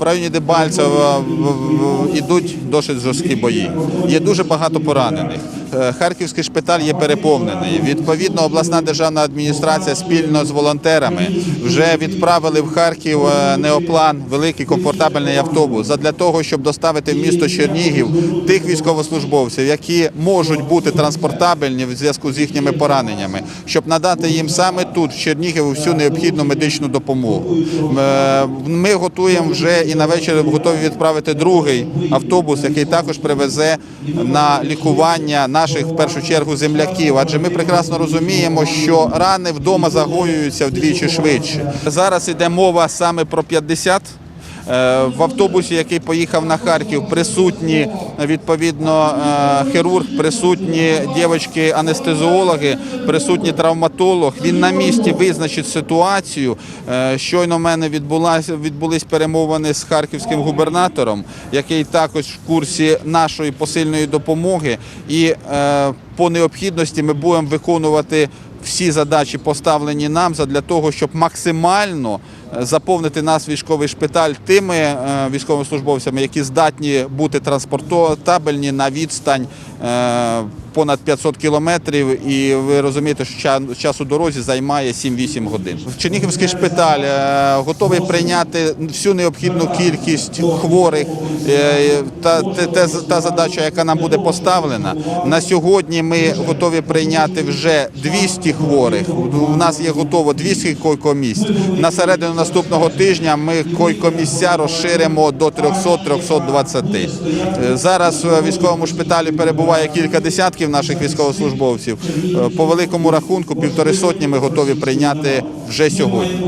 В районі Дебальцева ідуть досить жорсткі бої. Є дуже багато поранених. Е, Харківський шпиталь є переповнений. Відповідно, обласна державна адміністрація спільно з волонтерами вже відправили в Харків е, неоплан, великий комфортабельний автобус задля того, щоб доставити в місто Чернігів тих військовослужбовців, які можуть бути транспортабельні в зв'язку з їхніми пораненнями, щоб надати їм саме тут, в Чернігові, всю необхідну медичну допомогу. Е, Ми готуємо вже і на вечір готові відправити другий автобус, який також привезе на лікування наших в першу чергу земляків. Адже ми прекрасно розуміємо, що рани вдома загоюються вдвічі швидше. Зараз іде мова саме про 50 Е, В автобусі, який поїхав на Харків, присутні відповідно е, хірург, присутні дівчатки анестезіологи, присутній травматолог. Він на місці визначить ситуацію. Е, Щойно в мене відбулася відбулись перемовини з харківським губернатором, який також в курсі нашої посильної допомоги. І е, по необхідності ми будемо виконувати всі задачі поставлені нам для того, щоб максимально е, заповнити наш військовий шпиталь тими е, військовослужбовцями, які здатні бути транспортабельні на відстань понад 500 кілометрів. І ви розумієте, що ча- час у дорозі займає 7-8 годин. Чернігівський шпиталь е, готовий прийняти всю необхідну кількість хворих. е, Та, та, та, задача, яка нам буде поставлена. На сьогодні ми готові прийняти вже 200 хворих. У нас є готово 200 койкомісць. На середину наступного тижня ми койкомісця розширимо до 300-320. Е, Зараз в військовому шпиталі перебуває кілька десятків наших військовослужбовців. Е, По великому рахунку півтори сотні ми готові прийняти вже сьогодні.